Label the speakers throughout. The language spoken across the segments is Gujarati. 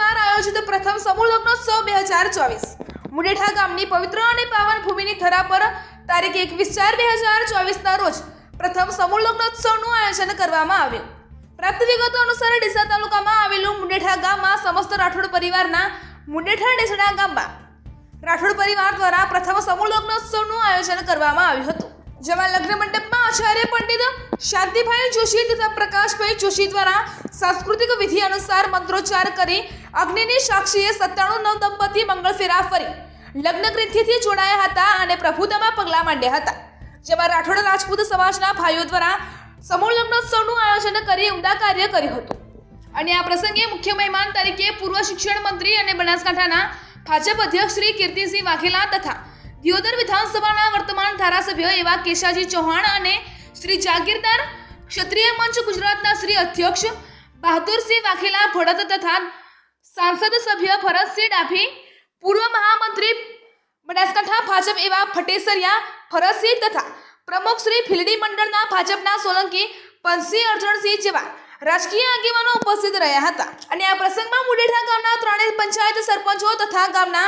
Speaker 1: વાર આયોજિત પ્રથમ સમૂહ લગ્નોત્સવ બે હજાર ચોવીસ. મુડેઠા ગામની પવિત્ર અને પાવન ભૂમિની થરા પર તારીખ એકવીસ ચાર બે હજાર ચોવીસના રોજ પ્રથમ સમૂહ લગ્નોત્સવનું આયોજન કરવામાં આવ્યું. પ્રાપ્ત વિગતો અનુસાર ડીસા તાલુકામાં આવેલું મુડેઠા ગામમાં સમસ્ત રાઠોડ પરિવારના મુડેઠા ડેસડા ગામમાં. રાઠોડ પરિવાર દ્વારા પ્રથમ સમૂહ લગ્નોત્સવનું આયોજન કરવામાં આવ્યું હતું. જેમાં લગ્ન મંડપમાં આચાર્ય પંડિત શાંતિભાઈ જોશી તથા પ્રકાશભાઈ જોશી દ્વારા સાંસ્કૃતિક વિધિ અનુસાર મંત્રોચ્ચાર કરી અગ્નિની સાક્ષીએ સત્તાણું નવ દંપતી મંગળફેરા ફરી લગ્ન ગ્રંથિથી જોડાયા હતા અને પ્રભુતામાં પગલાં માંડ્યા હતા. જેમાં રાઠોડ રાજપૂત સમાજના ભાઈઓ દ્વારા સમૂહ લગ્નોત્સવનું આયોજન કરી ઉમદા કાર્ય કર્યું હતું. અને આ પ્રસંગે મુખ્ય મહેમાન તરીકે પૂર્વ શિક્ષણ મંત્રી અને બનાસકાંઠાના ભાજપ અધ્યક્ષ શ્રી કીર્તિસિંહ વાઘેલા તથા દિયોદર વિધાનસભાના વર્તમાન ધારાસભ્ય એવા કેશાજી ચૌહાણ અને શ્રી જાગીરદાર ક્ષત્રિય મંચ ગુજરાતના શ્રી અધ્યક્ષ બહાદુરસિંહ વાઘેલા ભડત તથા સાંસદ સભ્ય ભરતસિંહ ડાભી, પૂર્વ મહામંત્રી બનાસકાંઠા ભાજપ એવા ફટેસરિયા ભરતસિંહ તથા પ્રમુખ શ્રી ફિલડી મંડળના ભાજપના સોલંકી પંસી અર્જણસિંહ જેવા રાજકીય આગેવાનો ઉપસ્થિત રહ્યા હતા. અને આ પ્રસંગમાં મુડેઠા ગામના ત્રણેય પંચાયત સરપંચો તથા ગામના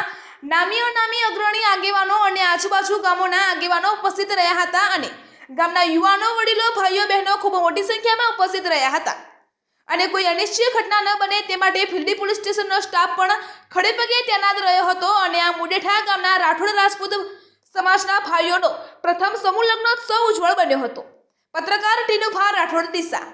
Speaker 1: નામી અનામી અગ્રણી આગેવાનો અને આજુબાજુ ગામોના આગેવાનો ઉપસ્થિત રહ્યા હતા અને ગામના યુવાનો, વડીલો, ભાઈઓ, બહેનો ખૂબ મોટી સંખ્યામાં ઉપસ્થિત રહ્યા હતા. અને કોઈ અનિશ્ચિત ઘટના ન બને તે માટે ફિલ્ડી પોલીસ સ્ટેશનનો સ્ટાફ પણ ખડેપગે તૈનાત રહ્યો હતો અને આ મુડેઠા ગામના રાઠોડ રાજપૂત સમાજના ભાઈઓનો પ્રથમ સમૂહ લગ્નોત્સવ ઉજ્જવળ બન્યો હતો. પત્રકાર ટીનુભા રાઠોડ દિશા.